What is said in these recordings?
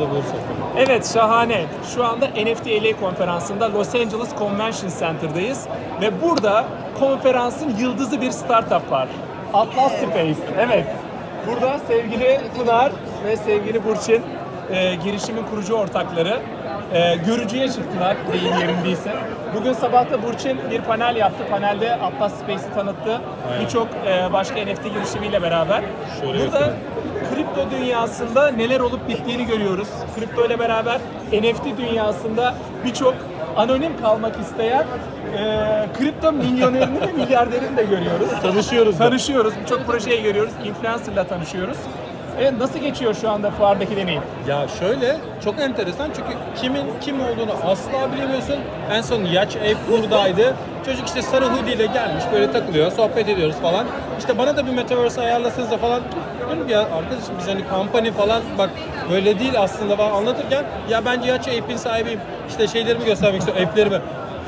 bulursak. Evet şahane. Şu anda NFT LA konferansında Los Angeles Convention Center'dayız ve burada konferansın yıldızı bir startup var. Atlas Space. Evet. Burada sevgili Pınar ve sevgili Burçin e, girişimin kurucu ortakları e, görücüye çıktılar deyim yerindeyse. Bugün sabah da Burçin bir panel yaptı. Panelde Atlas Space'i tanıttı. Birçok e, başka NFT girişimiyle beraber. Şöyle Burada göstereyim. Kripto dünyasında neler olup bittiğini görüyoruz. Kripto ile beraber NFT dünyasında birçok anonim kalmak isteyen e, kripto milyonerini ve milyarderini de görüyoruz. Tanışıyoruz da. Tanışıyoruz. Birçok projeyi görüyoruz. Influencer'la tanışıyoruz. Evet, nasıl geçiyor şu anda fuardaki deneyim? Ya şöyle çok enteresan çünkü kimin kim olduğunu asla bilemiyorsun. En son Yaç Ape buradaydı. Çocuk işte sarı hoodie ile gelmiş böyle takılıyor, sohbet ediyoruz falan. İşte bana da bir metaverse ayarlasanız da falan. Diyorum ya arkadaşım biz hani company falan bak böyle değil aslında falan anlatırken ya bence Yaç Ape'in sahibiyim. İşte şeylerimi göstermek istiyorum, app'lerimi.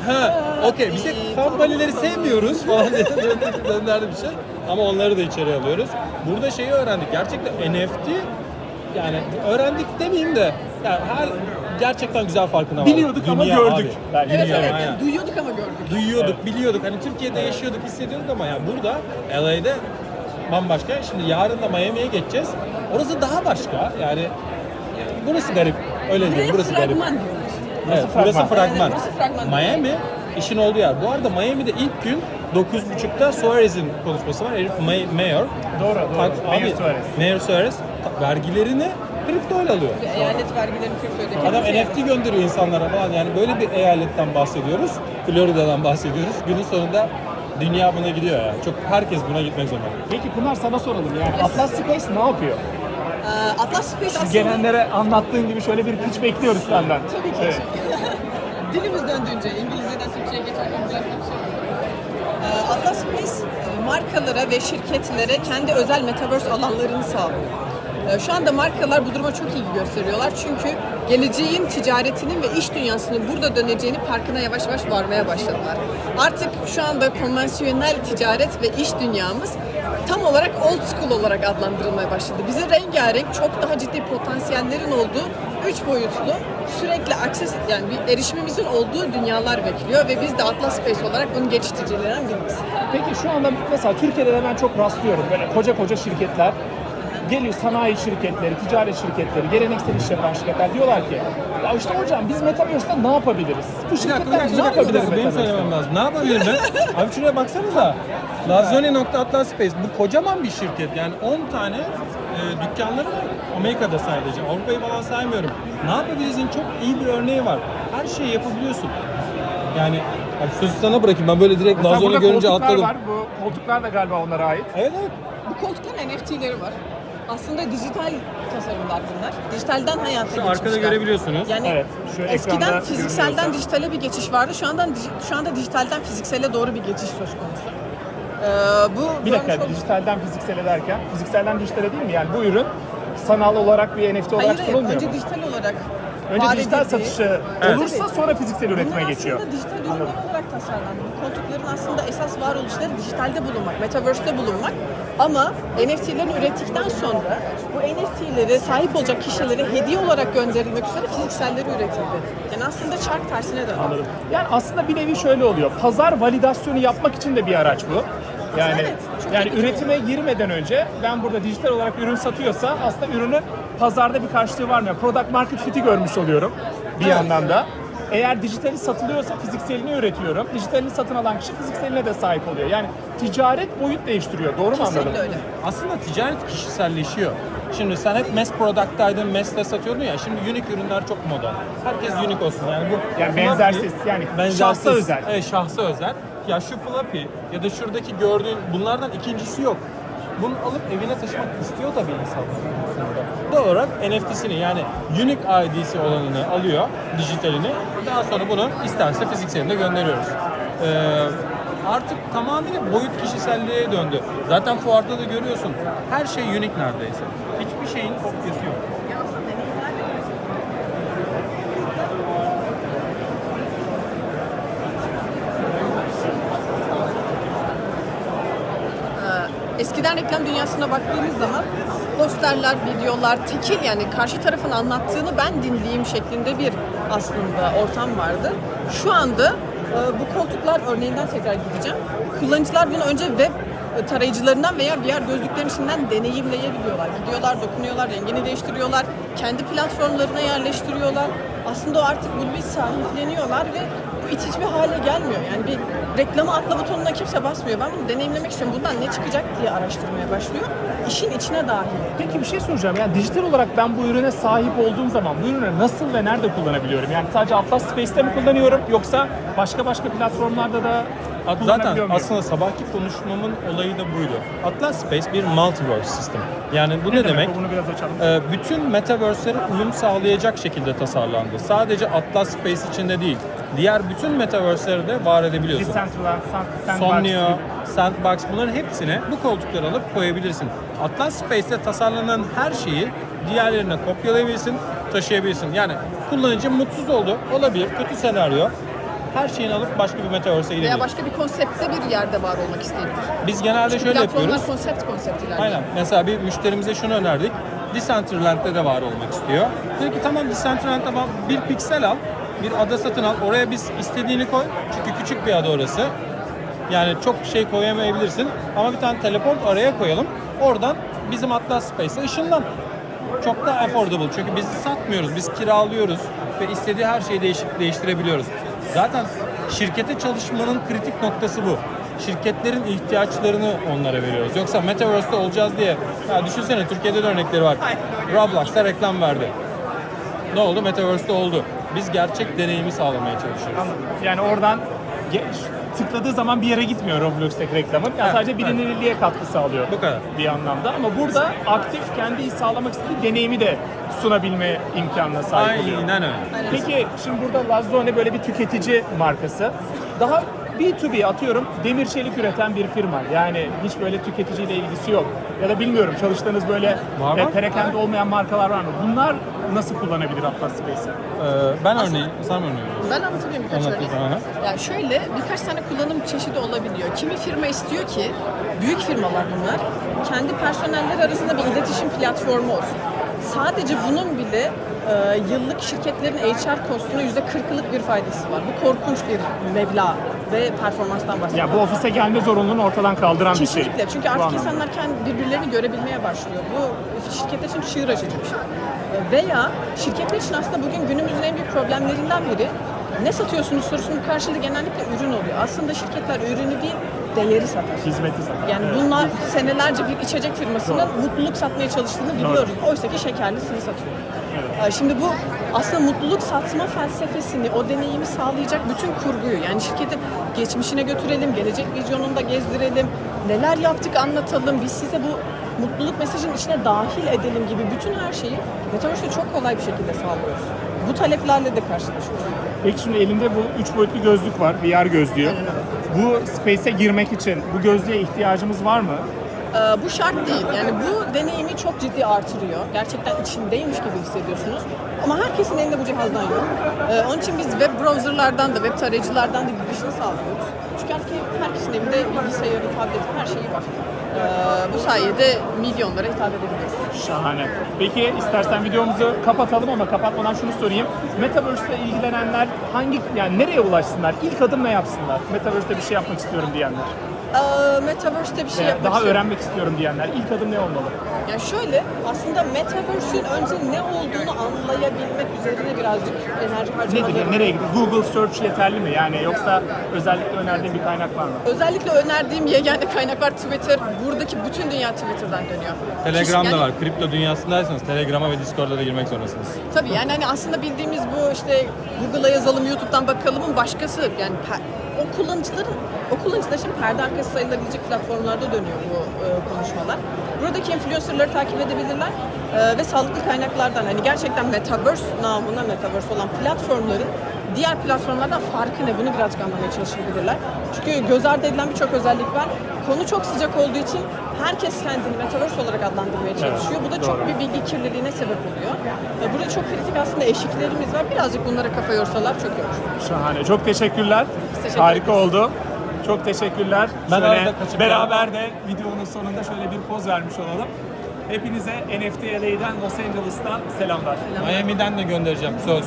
Ha, okey biz hep kampanyaları sevmiyoruz falan diye döndü- döndürdü bir şey. Ama onları da içeri alıyoruz. Burada şeyi öğrendik. Gerçekten NFT yani öğrendik demeyeyim de yani her gerçekten güzel farkına var. Biliyorduk ama gördük. Belki Evet Dünya evet. Yani duyuyorduk ama gördük. Duyuyorduk, biliyorduk. Hani Türkiye'de yaşıyorduk, hissediyorduk ama yani burada LA'de bambaşka. Şimdi yarın da Miami'ye geçeceğiz. Orası daha başka. Yani burası garip. Öyle diyeyim. Buraya Burası garip. fragman diyorlar. Evet, fragman? burası fragman. Evet, burası fragman. Miami işin olduğu yer. Bu arada Miami'de ilk gün 9.30'da Suarez'in konuşması var. Herif may- mayor. Doğru, doğru. Tak- Mayor abi, Suarez. Mayor Suarez ta- vergilerini kriptoyla alıyor. Eyalet vergilerini kriptoyla Adam NFT gönderiyor insanlara falan. Yani böyle bir eyaletten bahsediyoruz. Florida'dan bahsediyoruz. Günün sonunda dünya buna gidiyor ya. Çok herkes buna gitmek zorunda. Peki Pınar sana soralım yani Atlas Space ne yapıyor? Ee, Atlas Space aslında... Gelenlere anlattığın gibi şöyle bir pitch bekliyoruz senden. Tabii ki. Evet. Dilimiz döndüğünce, İngilizceden Türkçe'ye geçerken konuşuyoruz. Ee, Atlas Space e, markalara ve şirketlere kendi özel metaverse alanlarını sağlıyor. Ee, Şu anda markalar bu duruma çok ilgi gösteriyorlar çünkü geleceğin ticaretinin ve iş dünyasının burada döneceğini farkına yavaş yavaş varmaya başladılar. Artık şu anda konvansiyonel ticaret ve iş dünyamız tam olarak old school olarak adlandırılmaya başladı. Bizi rengarenk, çok daha ciddi potansiyellerin olduğu, üç boyutlu, sürekli akses yani bir erişimimizin olduğu dünyalar bekliyor ve biz de Atlas Space olarak bunun geçiştiricilerinden biriyiz. Peki şu anda mesela Türkiye'de de ben çok rastlıyorum böyle koca koca şirketler geliyor sanayi şirketleri, ticaret şirketleri, geleneksel iş yapan şirketler diyorlar ki ya işte hocam biz Metaverse'de ne yapabiliriz? Bu Bir dakika, bir şirketler dakika, ne bir dakika, bir yapabilir dakika. Benim Metaverse'de? söylemem lazım. Ne yapabilirim ben? Abi şuraya baksanıza. Lazone.atlas Space. Bu kocaman bir şirket. Yani 10 tane e, dükkanları var. Amerika'da sadece. Avrupa'yı falan saymıyorum. Ne yapabilirizin çok iyi bir örneği var. Her şeyi yapabiliyorsun. Yani abi sözü sana bırakayım. Ben böyle direkt Mesela burada görünce koltuklar atladım. var. Bu koltuklar da galiba onlara ait. Evet evet. Bu koltukların NFT'leri var. Aslında dijital tasarımlar bunlar. Dijitalden hayata Şu geçmişler. arkada görebiliyorsunuz. Yani Evet, şu ekranda eskiden fizikselden görünüyorsa. dijitale bir geçiş vardı. Şu anda şu anda dijitalden fiziksele doğru bir geçiş söz konusu. Ee, bu Bir dakika görmüş dijitalden fiziksele derken fizikselden dijitale değil mi? Yani bu ürün sanal olarak bir NFT olarak Hayır hayır sunulmuyor önce mu? dijital olarak Önce var dijital edildiği- satışı Evet. olursa sonra fiziksel üretime Bunlar geçiyor. aslında dijital ürünler Anladım. olarak tasarlandı. Bu koltukların aslında esas varoluşları dijitalde bulunmak, metaverse'te bulunmak. Ama NFT'lerini ürettikten sonra bu NFT'leri sahip olacak kişilere hediye olarak gönderilmek üzere fizikselleri üretildi. Yani aslında çark tersine döndü. Anladım. Yani aslında bir nevi şöyle oluyor. Pazar validasyonu yapmak için de bir araç bu. Yani Evet, yani üretime girmeden önce ben burada dijital olarak ürün satıyorsa aslında ürünün pazarda bir karşılığı var mı? Yani Product market fit'i görmüş oluyorum bir yandan da. Eğer dijitali satılıyorsa fizikselini üretiyorum. Dijitalini satın alan kişi fizikseline de sahip oluyor. Yani ticaret boyut değiştiriyor. Doğru mu anladım? Kesinlikle öyle. Aslında ticaret kişiselleşiyor. Şimdi sen hep mass product'taydın, mass'te satıyordun ya. Şimdi unique ürünler çok moda. Herkes unique olsun. Yani bu Yani benzersiz, yani şahsa özel. Evet, şahsa özel. Ya şu Fluffy ya da şuradaki gördüğün bunlardan ikincisi yok. Bunu alıp evine taşımak istiyor tabii insanlar. aslında. Doğal olarak NFT'sini yani unique ID'si olanını alıyor, dijitalini. Daha sonra bunu isterse fizikselinde gönderiyoruz. Ee, artık tamamıyla boyut kişiselliğe döndü. Zaten fuarda da görüyorsun. Her şey unique neredeyse. Hiçbir şeyin kopyası yok. Eskiden reklam dünyasına baktığımız zaman posterler, videolar, tekil yani karşı tarafın anlattığını ben dinleyeyim şeklinde bir aslında ortam vardı. Şu anda e, bu koltuklar örneğinden tekrar gideceğim. Kullanıcılar bunu önce web tarayıcılarından veya VR gözlüklerin içinden deneyimleyebiliyorlar. Gidiyorlar, dokunuyorlar, rengini değiştiriyorlar, kendi platformlarına yerleştiriyorlar. Aslında artık bunu bir sahipleniyorlar ve bu itici bir hale gelmiyor. Yani bir reklama atla butonuna kimse basmıyor. Ben bunu deneyimlemek istiyorum. Bundan ne çıkacak diye araştırmaya başlıyor. İşin içine dahil. Peki bir şey soracağım. Yani dijital olarak ben bu ürüne sahip olduğum zaman bu ürünü nasıl ve nerede kullanabiliyorum? Yani sadece Atlas Space'te mi kullanıyorum yoksa başka başka platformlarda da Zaten kullanabiliyor muyum? aslında sabahki konuşmamın olayı da buydu. Atlas Space bir multiverse sistem. Yani bu ne, demek? Bunu biraz açalım. Ee, bütün metaverse'lere uyum sağlayacak şekilde tasarlandı. Sadece Atlas Space içinde değil. Diğer bütün metaverse'leri de var edebiliyorsun. Decentraland, Sand- Somnio. Sandbox bunların hepsine bu koltukları alıp koyabilirsin. Atlas Space'te tasarlanan her şeyi diğerlerine kopyalayabilirsin, taşıyabilirsin. Yani kullanıcı mutsuz oldu, olabilir, kötü senaryo. Her şeyini alıp başka bir metaverse'e gidebilir. Veya başka bir konseptte bir yerde var olmak isteyebilir. Biz genelde Çünkü şöyle platformlar yapıyoruz. konsept konsept ilerliyor. Aynen. Mesela bir müşterimize şunu önerdik. Decentraland'de de var olmak istiyor. Dedi ki tamam Decentraland'da bir piksel al, bir ada satın al. Oraya biz istediğini koy. Çünkü küçük bir ada orası. Yani çok şey koyamayabilirsin. Ama bir tane teleport araya koyalım. Oradan bizim Atlas Space'e ışınlan. Çok daha affordable. Çünkü biz satmıyoruz. Biz kiralıyoruz. Ve istediği her şeyi değişik, değiştirebiliyoruz. Zaten şirkete çalışmanın kritik noktası bu. Şirketlerin ihtiyaçlarını onlara veriyoruz. Yoksa Metaverse'de olacağız diye. Ya düşünsene Türkiye'de de örnekleri var. Roblox'ta reklam verdi. Ne oldu? Metaverse'de oldu. Biz gerçek deneyimi sağlamaya çalışıyoruz. Anladım. Yani oradan tıkladığı zaman bir yere gitmiyor Roblox'taki reklamın. Ya Evet, sadece evet. bilinirliğe katkı sağlıyor. Bu kadar. Bir anlamda ama burada aktif kendi sağlamak istediği deneyimi de sunabilme imkanına sahip oluyor. Aynen öyle. Peki şimdi burada Lazzone böyle bir tüketici markası. Daha B2B atıyorum demir çelik üreten bir firma. Yani hiç böyle tüketiciyle ilgisi yok. Ya da bilmiyorum çalıştığınız böyle Var e, perakende olmayan markalar var mı? Bunlar nasıl kullanabilir Atlas Space'i? Ee, ben örneğin, sen örneğin. Ben anlatayım birkaç Anlat örnek. bakalım. Yani şöyle birkaç tane kullanım çeşidi olabiliyor. Kimi firma istiyor ki büyük firmalar bunlar kendi personelleri arasında bir iletişim platformu olsun. Sadece bunun bile e, yıllık şirketlerin HR kostuna %40'lık bir faydası var. Bu korkunç bir meblağ ve performanstan bahsediyor. Ya bu ofise gelme zorunluluğunu ortadan kaldıran bir şey. Kesinlikle. Çünkü artık insanlar kendi birbirlerini görebilmeye başlıyor. Bu şirketler için çığır açıcı bir şey. Veya şirketler için aslında bugün günümüzün en büyük problemlerinden biri ne satıyorsunuz sorusunun karşılığı genellikle ürün oluyor. Aslında şirketler ürünü değil, değeri satar. Hizmeti satar. Yani Evet. bunlar senelerce bir içecek firmasının mutluluk satmaya çalıştığını biliyoruz. Oysa ki şekerlisini satıyor. Ee, Şimdi bu aslında mutluluk satma felsefesini, o deneyimi sağlayacak bütün kurguyu yani şirketi geçmişine götürelim, gelecek vizyonunda gezdirelim, neler yaptık anlatalım, biz size bu mutluluk mesajının içine dahil edelim gibi bütün her şeyi Metaverse'de çok kolay bir şekilde sağlıyoruz. Bu taleplerle de karşılaşıyoruz. Peki şimdi elimde bu üç boyutlu gözlük var, VR gözlüğü. Bu space'e girmek için bu gözlüğe ihtiyacımız var mı? Ee, bu şart değil. Yani bu deneyimi çok ciddi artırıyor. Gerçekten içindeymiş gibi hissediyorsunuz. Ama herkesin elinde bu cihazdan yok. Ee, onun için biz web browserlardan da, web tarayıcılardan da girişini sağlıyoruz. Çünkü herkesin evinde bilgisayarı, tableti, her şeyi var. Ee, bu sayede milyonlara hitap edebiliyoruz. Şahane. Peki istersen videomuzu kapatalım ama kapatmadan şunu sorayım. Metaverse ile ilgilenenler hangi yani nereye ulaşsınlar? İlk adım ne yapsınlar? Metaverse'de bir şey yapmak istiyorum diyenler. Metaverse'de bir şey Veya yapmak daha istiyorum. öğrenmek istiyorum diyenler. İlk adım ne olmalı? Yani şöyle, aslında Metaverse'ün önce ne olduğunu anlayabilmek üzerine birazcık enerji harcamaları Nedir? Nereye gidiyor? Google Search yeterli mi? Yani yoksa özellikle önerdiğin bir kaynak var mı? Özellikle önerdiğim yegane kaynak var Twitter. Buradaki bütün dünya Twitter'dan dönüyor. Telegram'da Yani- var. Kripto dünyasındaysanız Telegram'a ve Discord'a da girmek zorundasınız. Tabii yani hani aslında bildiğimiz bu işte Google'a yazalım, YouTube'dan bakalımın başkası. Yani o kullanıcıların, o kullanıcılar şimdi perde arkası sayılabilecek platformlarda dönüyor bu e, konuşmalar. Buradaki influencerları takip edebilirler e, ve sağlıklı kaynaklardan hani gerçekten Metaverse namına Metaverse olan platformların diğer platformlardan farkı ne bunu birazcık anlamaya çalışabilirler. Çünkü göz ardı edilen birçok özellik var. Konu çok sıcak olduğu için herkes kendini Metaverse olarak adlandırmaya çalışıyor. Bu da çok doğru. bir bilgi kirliliğine sebep oluyor. Burada çok kritik aslında eşiklerimiz var. Birazcık bunlara kafa yorsalar çok iyi olur. Şahane. Çok teşekkürler. teşekkür Harika oldu. Çok teşekkürler. Ben şöyle beraber de videonun sonunda şöyle bir poz vermiş olalım. Hepinize NFT LA'den Los Angeles'tan selamlar. Miami'den de göndereceğim söz.